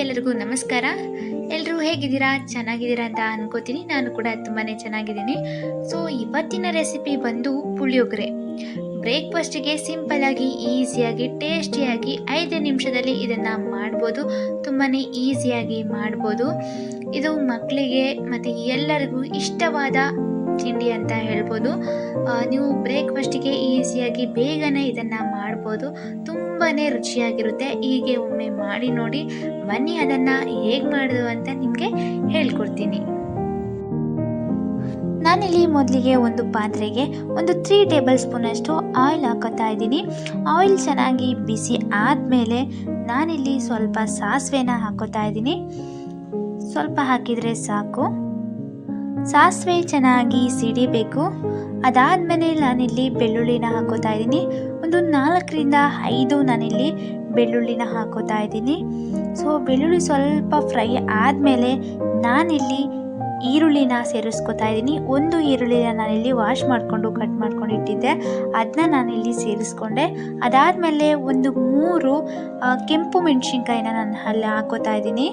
ಎಲ್ಲರಿಗೂ ನಮಸ್ಕಾರ. ಎಲ್ಲರೂ ಹೇಗಿದ್ದೀರಾ? ಚೆನ್ನಾಗಿದ್ದೀರಾ ಅಂತ ಅನ್ಕೋತೀನಿ. ನಾನು ಕೂಡ ತುಂಬಾ ಚೆನ್ನಾಗಿದ್ದೀನಿ. ಸೊ ಇವತ್ತಿನ ರೆಸಿಪಿ ಬಂದು ಪುಳಿಯೋಗರೆ. ಬ್ರೇಕ್ಫಾಸ್ಟಿಗೆ ಸಿಂಪಲ್ ಆಗಿ ಈಸಿಯಾಗಿ ಟೇಸ್ಟಿಯಾಗಿ ಐದು ನಿಮಿಷದಲ್ಲಿ ಇದನ್ನು ಮಾಡ್ಬೋದು. ತುಂಬಾ ಈಸಿಯಾಗಿ ಮಾಡ್ಬೋದು. ಇದು ಮಕ್ಕಳಿಗೆ ಮತ್ತು ಎಲ್ಲರಿಗೂ ಇಷ್ಟವಾದ ತಿಂಡಿ ಅಂತ ಹೇಳ್ಬೋದು. ನೀವು ಬ್ರೇಕ್ಫಾಸ್ಟಿಗೆ ಈಸಿಯಾಗಿ ಬೇಗನೆ ಇದನ್ನು ಮಾಡ್ಬೋದು. ತುಂಬಾ ರುಚಿಯಾಗಿರುತ್ತೆ. ಹೀಗೆ ಒಮ್ಮೆ ಮಾಡಿ ನೋಡಿ, ಬನ್ನಿ ಅದನ್ನು ಹೇಗೆ ಮಾಡೋದು ಅಂತ ನಿಮಗೆ ಹೇಳ್ಕೊಡ್ತೀನಿ. ನಾನಿಲ್ಲಿ ಮೊದಲಿಗೆ ಒಂದು ಪಾತ್ರೆಗೆ ಒಂದು ತ್ರೀ ಟೇಬಲ್ ಸ್ಪೂನಷ್ಟು ಆಯಿಲ್ ಹಾಕೋತಾ ಇದ್ದೀನಿ. ಆಯಿಲ್ ಚೆನ್ನಾಗಿ ಬಿಸಿ ಆದಮೇಲೆ ನಾನಿಲ್ಲಿ ಸ್ವಲ್ಪ ಸಾಸಿವೆನ ಹಾಕೋತಾ ಇದ್ದೀನಿ. ಸ್ವಲ್ಪ ಹಾಕಿದರೆ ಸಾಕು. ಸಾಸಿವೆ ಚೆನ್ನಾಗಿ ಸಿಡಿಬೇಕು. ಅದಾದಮೇಲೆ ನಾನಿಲ್ಲಿ ಬೆಳ್ಳುಳ್ಳಿನ ಹಾಕೋತಾ ಇದ್ದೀನಿ. ಒಂದು ನಾಲ್ಕರಿಂದ ಐದು ನಾನಿಲ್ಲಿ ಬೆಳ್ಳುಳ್ಳಿನ ಹಾಕೋತಾ ಇದ್ದೀನಿ. ಸೊ ಬೆಳ್ಳುಳ್ಳಿ ಸ್ವಲ್ಪ ಫ್ರೈ ಆದಮೇಲೆ ನಾನಿಲ್ಲಿ ಈರುಳ್ಳಿನ ಸೇರಿಸ್ಕೊತಾ ಇದ್ದೀನಿ. ಒಂದು ಈರುಳ್ಳಿನ ನಾನಿಲ್ಲಿ ವಾಶ್ ಮಾಡಿಕೊಂಡು, ಕಟ್ ಮಾಡ್ಕೊಂಡು ಇಟ್ಟಿದ್ದೆ. ಅದನ್ನ ನಾನಿಲ್ಲಿ ಸೇರಿಸ್ಕೊಂಡೆ. ಅದಾದಮೇಲೆ ಒಂದು ಮೂರು ಕೆಂಪು ಮೆಣಸಿನ್ಕಾಯಿನ ನಾನು ಅಲ್ಲಿ ಹಾಕೋತಾ ಇದ್ದೀನಿ.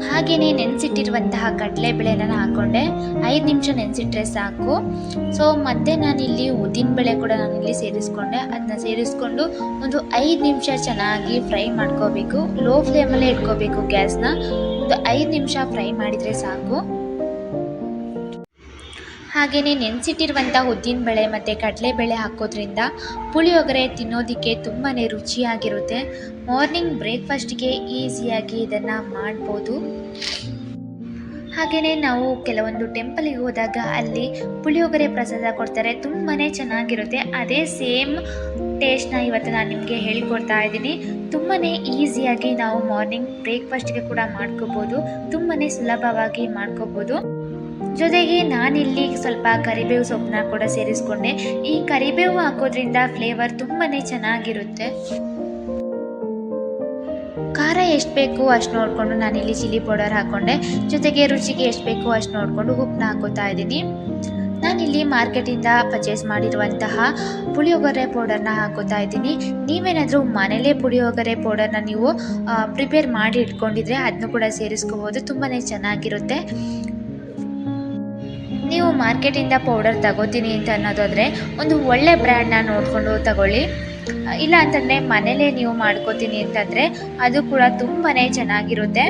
ಹಾಗೆಯೇ ನೆನೆಸಿಟ್ಟಿರುವಂತಹ ಕಡಲೆಬೇಳೆನ ಹಾಕ್ಕೊಂಡೆ ಐದು ನಿಮಿಷ ನೆನೆಸಿಟ್ರೆ ಸಾಕು. ಸೊ ಮತ್ತೆ ನಾನಿಲ್ಲಿ ಉದ್ದಿನಬೇಳೆ ಕೂಡ ನಾನಿಲ್ಲಿ ಸೇರಿಸ್ಕೊಂಡೆ. ಅದನ್ನ ಸೇರಿಸ್ಕೊಂಡು ಒಂದು ಐದು ನಿಮಿಷ ಚೆನ್ನಾಗಿ ಫ್ರೈ ಮಾಡ್ಕೋಬೇಕು. ಲೋ ಫ್ಲೇಮಲ್ಲೇ ಇಟ್ಕೋಬೇಕು ಗ್ಯಾಸ್ನ. ಒಂದು ಐದು ನಿಮಿಷ ಫ್ರೈ ಮಾಡಿದರೆ ಸಾಕು. ಹಾಗೆಯೇ ನೆನೆಸಿಟ್ಟಿರುವಂಥ ಉದ್ದಿನಬೇಳೆ ಮತ್ತು ಕಡಲೆಬೇಳೆ ಹಾಕೋದ್ರಿಂದ ಪುಳಿಯೋಗರೆ ತಿನ್ನೋದಕ್ಕೆ ತುಂಬಾ ರುಚಿಯಾಗಿರುತ್ತೆ. ಮಾರ್ನಿಂಗ್ ಬ್ರೇಕ್ಫಾಸ್ಟ್ಗೆ ಈಸಿಯಾಗಿ ಇದನ್ನು ಮಾಡ್ಬೋದು. ಹಾಗೆಯೇ ನಾವು ಕೆಲವೊಂದು ಟೆಂಪಲಿಗೆ ಹೋದಾಗ ಅಲ್ಲಿ ಪುಳಿಯೋಗರೆ ಪ್ರಸಾದ ಕೊಡ್ತಾರೆ. ತುಂಬಾ ಚೆನ್ನಾಗಿರುತ್ತೆ. ಅದೇ ಸೇಮ್ ಟೇಸ್ಟ್ನ ಇವತ್ತು ನಾನು ನಿಮಗೆ ಹೇಳಿಕೊಡ್ತಾ ಇದ್ದೀನಿ. ತುಂಬಾ ಈಸಿಯಾಗಿ ನಾವು ಮಾರ್ನಿಂಗ್ ಬ್ರೇಕ್ಫಾಸ್ಟ್ಗೆ ಕೂಡ ಮಾಡ್ಕೋಬೋದು. ತುಂಬಾ ಸುಲಭವಾಗಿ ಮಾಡ್ಕೋಬೋದು. ಜೊತೆಗೆ ನಾನಿಲ್ಲಿ ಸ್ವಲ್ಪ ಕರಿಬೇವು ಸೊಪ್ಪನ್ನ ಕೂಡ ಸೇರಿಸ್ಕೊಂಡೆ. ಈ ಕರಿಬೇವು ಹಾಕೋದ್ರಿಂದ ಫ್ಲೇವರ್ ತುಂಬಾ ಚೆನ್ನಾಗಿರುತ್ತೆ. ಖಾರ ಎಷ್ಟು ಬೇಕು ಅಷ್ಟು ನೋಡಿಕೊಂಡು ನಾನಿಲ್ಲಿ ಚಿಲ್ಲಿ ಪೌಡರ್ ಹಾಕ್ಕೊಂಡೆ ಜೊತೆಗೆ ರುಚಿಗೆ ಎಷ್ಟು ಬೇಕು ಅಷ್ಟು ನೋಡಿಕೊಂಡು ಉಪ್ಪನ್ನ ಹಾಕೋತಾ ಇದ್ದೀನಿ. ನಾನಿಲ್ಲಿ ಮಾರ್ಕೆಟಿಂದ ಪರ್ಚೇಸ್ ಮಾಡಿರುವಂತಹ ಪುಳಿಯೋಗರೆ ಪೌಡರ್ನ ಹಾಕೋತಾ ಇದ್ದೀನಿ. ನೀವೇನಾದರೂ ಮನೇಲೇ ಪುಳಿಯೋಗರೆ ಪೌಡರ್ನ ನೀವು ಪ್ರಿಪೇರ್ ಮಾಡಿ ಇಟ್ಕೊಂಡಿದ್ರೆ ಅದನ್ನು ಕೂಡ ಸೇರಿಸ್ಕೋಬೋದು. ತುಂಬಾ ಚೆನ್ನಾಗಿರುತ್ತೆ. ನೀವು ಮಾರ್ಕೆಟಿಂದ ಪೌಡರ್ ತಗೋತೀನಿ ಅಂತ ಅನ್ನೋದಾದರೆ ಒಂದು ಒಳ್ಳೆ ಬ್ರ್ಯಾಂಡ್ನ ನೋಡಿಕೊಂಡು ತಗೊಳ್ಳಿ. ಇಲ್ಲ ಅಂತಂದರೆ ಮನೇಲೇ ನೀವು ಮಾಡ್ಕೋತೀನಿ ಅಂತಂದರೆ ಅದು ಕೂಡ ತುಂಬಾ ಚೆನ್ನಾಗಿರುತ್ತೆ.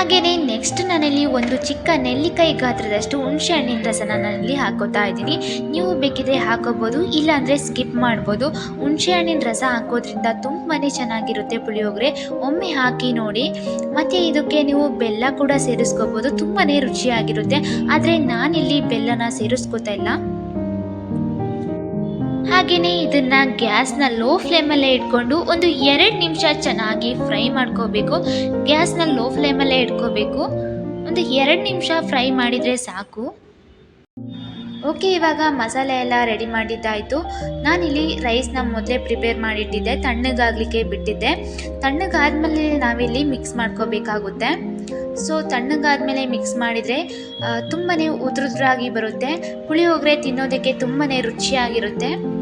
ಹಾಗೆಯೇ ನೆಕ್ಸ್ಟ್ ನಾನಲ್ಲಿ ಒಂದು ಚಿಕ್ಕ ನೆಲ್ಲಿಕಾಯಿ ಗಾತ್ರದಷ್ಟು ಹುಣಸೆ ಹಣ್ಣಿನ ರಸನ ನಾನಲ್ಲಿ ಹಾಕೋತಾ ಇದ್ದೀನಿ. ನೀವು ಬೇಕಿದ್ರೆ ಹಾಕೋಬೋದು, ಇಲ್ಲಾಂದರೆ ಸ್ಕಿಪ್ ಮಾಡ್ಬೋದು. ಹುಣಸೆ ಹಣ್ಣಿನ ರಸ ಹಾಕೋದ್ರಿಂದ ತುಂಬಾ ಚೆನ್ನಾಗಿರುತ್ತೆ ಪುಳಿಯೋಗರೆ. ಒಮ್ಮೆ ಹಾಕಿ ನೋಡಿ. ಮತ್ತು ಇದಕ್ಕೆ ನೀವು ಬೆಲ್ಲ ಕೂಡ ಸೇರಿಸ್ಕೋಬೋದು. ತುಂಬಾ ರುಚಿಯಾಗಿರುತ್ತೆ. ಆದರೆ ನಾನಿಲ್ಲಿ ಬೆಲ್ಲನ ಸೇರಿಸ್ಕೋತಾ ಇಲ್ಲ. ಹಾಗೆಯೇ ಇದನ್ನು ಗ್ಯಾಸ್ನ ಲೋ ಫ್ಲೇಮಲ್ಲೇ ಇಟ್ಕೊಂಡು ಒಂದು ಎರಡು ನಿಮಿಷ ಚೆನ್ನಾಗಿ ಫ್ರೈ ಮಾಡ್ಕೋಬೇಕು. ಗ್ಯಾಸ್ನ ಲೋ ಫ್ಲೇಮಲ್ಲೇ ಇಟ್ಕೋಬೇಕು. ಒಂದು ಎರಡು ನಿಮಿಷ ಫ್ರೈ ಮಾಡಿದರೆ ಸಾಕು. ಓಕೆ, ಇವಾಗ ಮಸಾಲೆ ಎಲ್ಲ ರೆಡಿ ಮಾಡಿದ್ದಾಯಿತು. ನಾನಿಲ್ಲಿ ರೈಸ್ನ ಮೊದಲೇ ಪ್ರಿಪೇರ್ ಮಾಡಿಟ್ಟಿದ್ದೆ, ತಣ್ಣಗಾಗಲಿಕ್ಕೆ ಬಿಟ್ಟಿದ್ದೆ. ತಣ್ಣಗಾದ್ಮೇಲೆ ನಾವಿಲ್ಲಿ ಮಿಕ್ಸ್ ಮಾಡ್ಕೋಬೇಕಾಗುತ್ತೆ. ಸೊ, ತಣ್ಣಗಾದ್ಮೇಲೆ ಮಿಕ್ಸ್ ಮಾಡಿದರೆ ತುಂಬಾ ಉದ್ರುದ್ರಾಗಿ ಬರುತ್ತೆ. ಪುಳಿಯೋಗರೆ ತಿನ್ನೋದಕ್ಕೆ ತುಂಬಾ ರುಚಿಯಾಗಿರುತ್ತೆ.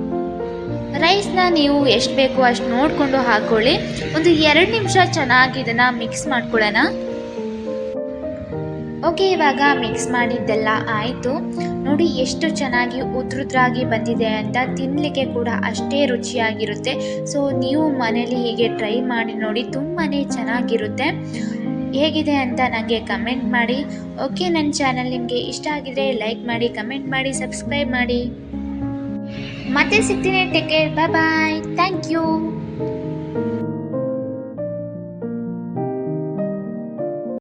ರೈಸ್ನ ನೀವು ಎಷ್ಟು ಬೇಕೋ ಅಷ್ಟು ನೋಡಿಕೊಂಡು ಹಾಕ್ಕೊಳ್ಳಿ. ಒಂದು ಎರಡು ನಿಮಿಷ ಚೆನ್ನಾಗಿ ಇದನ್ನು ಮಿಕ್ಸ್ ಮಾಡ್ಕೊಳ್ಳೋಣ. ಓಕೆ, ಇವಾಗ ಮಿಕ್ಸ್ ಮಾಡಿದ್ದೆಲ್ಲ ಆಯಿತು. ನೋಡಿ ಎಷ್ಟು ಚೆನ್ನಾಗಿ ಉದ್ರುದ್ರಾಗಿ ಬಂದಿದೆ ಅಂತ ತಿನ್ನಲಿಕ್ಕೆ ಕೂಡ ಅಷ್ಟೇ ರುಚಿಯಾಗಿರುತ್ತೆ. ಸೊ, ನೀವು ಮನೇಲಿ ಹೀಗೆ ಟ್ರೈ ಮಾಡಿ ನೋಡಿ ತುಂಬಾ ಚೆನ್ನಾಗಿರುತ್ತೆ. ಹೇಗಿದೆ ಅಂತ ನನಗೆ ಕಮೆಂಟ್ ಮಾಡಿ. ಓಕೆ, ನನ್ನ ಚಾನಲ್ ನಿಮಗೆ ಇಷ್ಟ ಆಗಿದ್ರೆ ಲೈಕ್ ಮಾಡಿ, ಕಮೆಂಟ್ ಮಾಡಿ, ಸಬ್ಸ್ಕ್ರೈಬ್ ಮಾಡಿ. ಮತ್ತೆ ಸಿಗ್ತೀನಿ take care bye bye thank you